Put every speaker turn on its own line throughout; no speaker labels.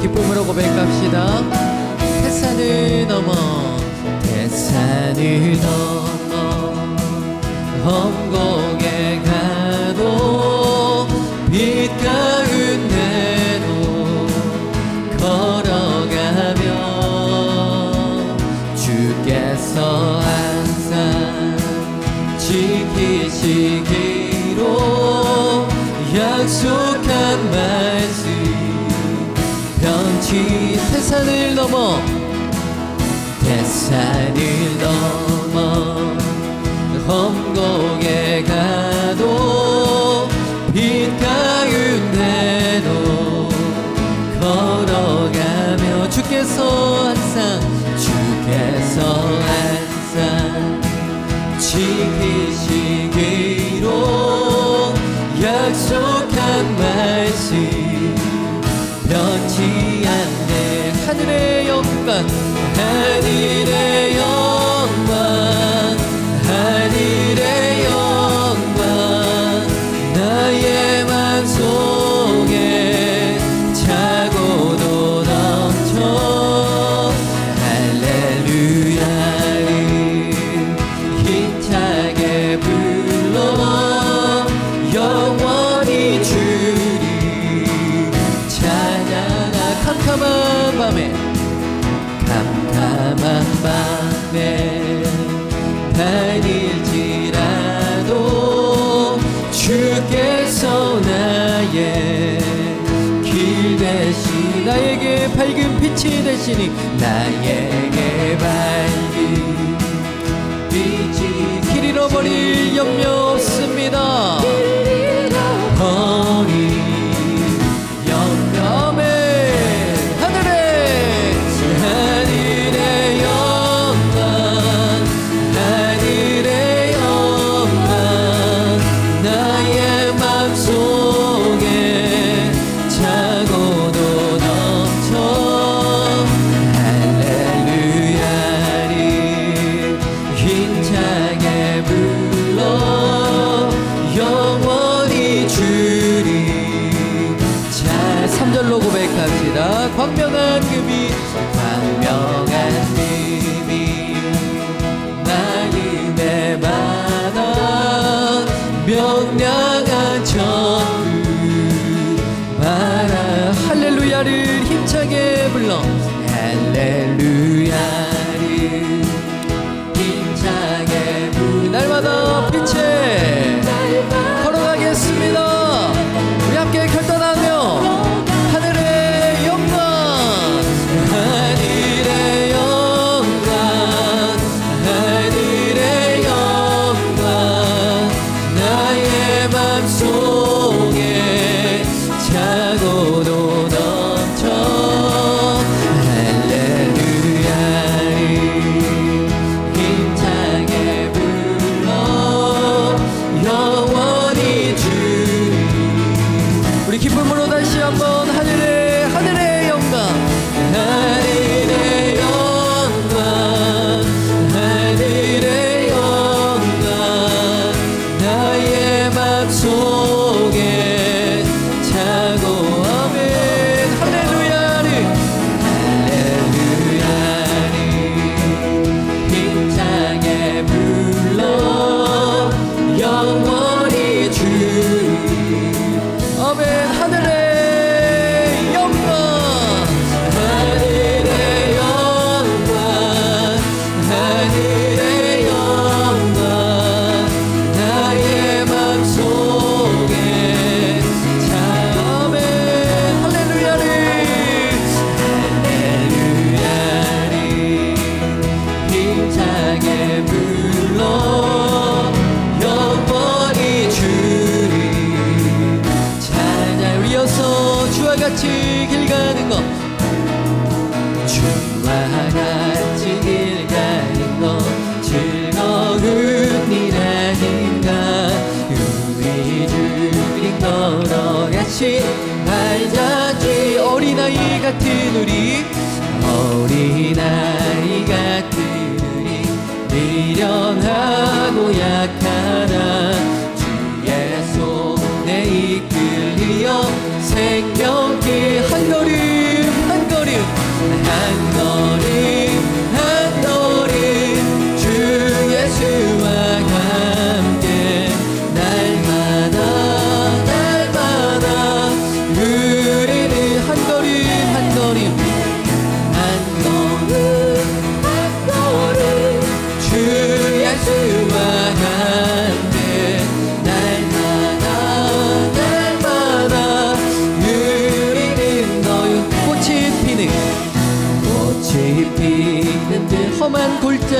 기쁨으로 고백합시다. 햇산을 넘어 햇산을 넘어 험곡에 가도 빛가 지키시기로 약속 같이 세상을 넘어 태산을 넘어 험곡에 가도 빛 가운데도 걸어가며 주께서 항상 주께서 항상 지키시기로 약속 today you'll be fine. 다닐지라도 주께서 나의 길 대신 나에게 밝은 빛이 되시니 나에게 밝은 빛이 길 잃어버릴 염려 없습니다. dead.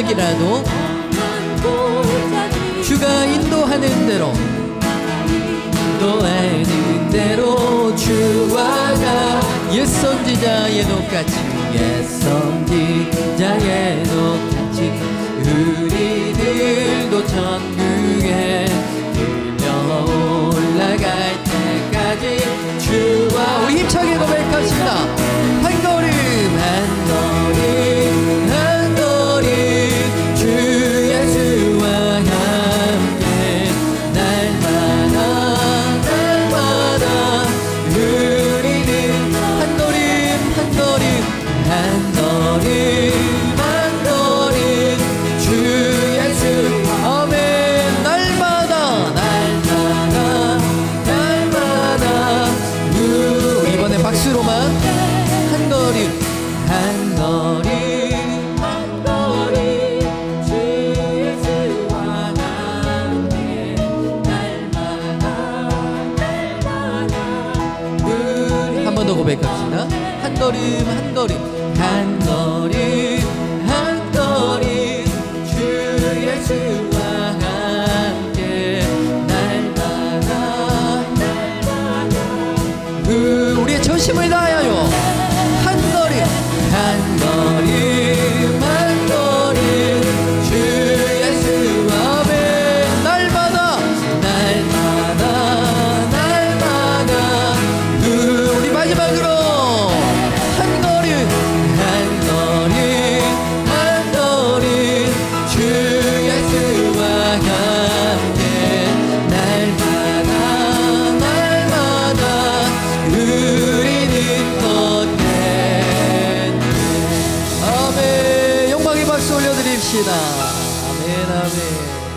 고작이라도 주가 인도하는 대로 인도하는 대로 주와 가 옛선지자의 똑같이 옛선지자의 똑같이 우리들도 천국에 들려 올라갈 때까지 주와 우리 힘차게 고백합시다. Yeah.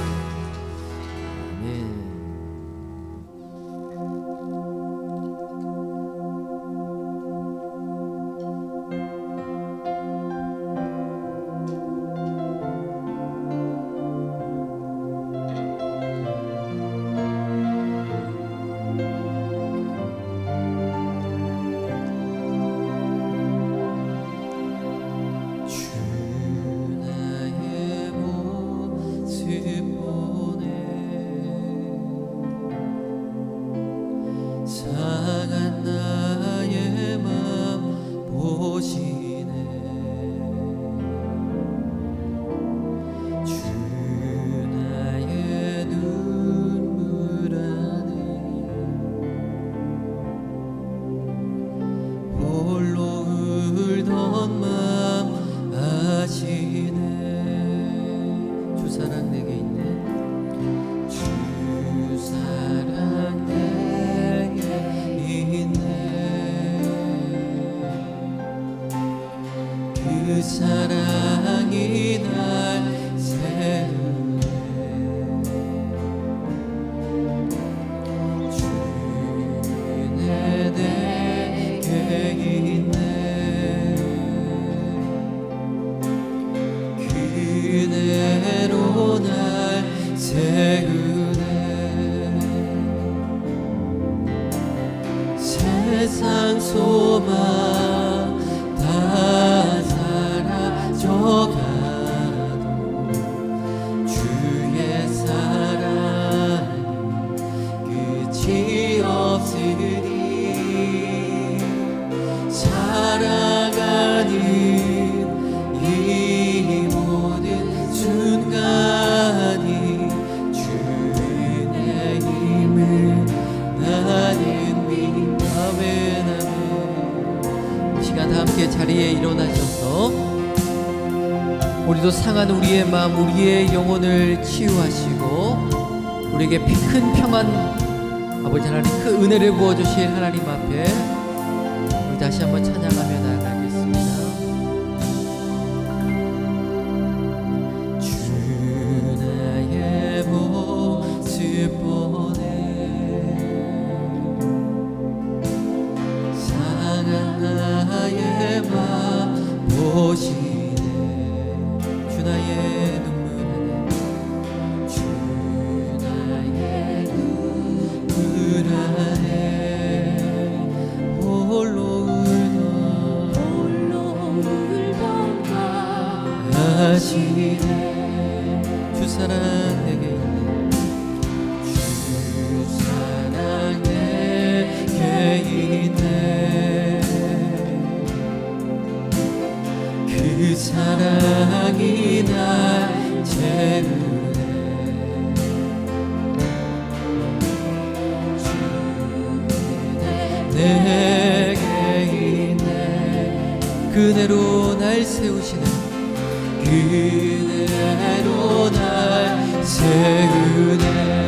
사랑이 우리도 상한 우리의 마음, 우리의 영혼을 치유하시고 우리에게 큰 평안 아버지 하나님 그 은혜를 부어 주실 하나님 앞에 우리 다시 한번 찬양하며 그대로 날 세우시는 그대로 날 세우네.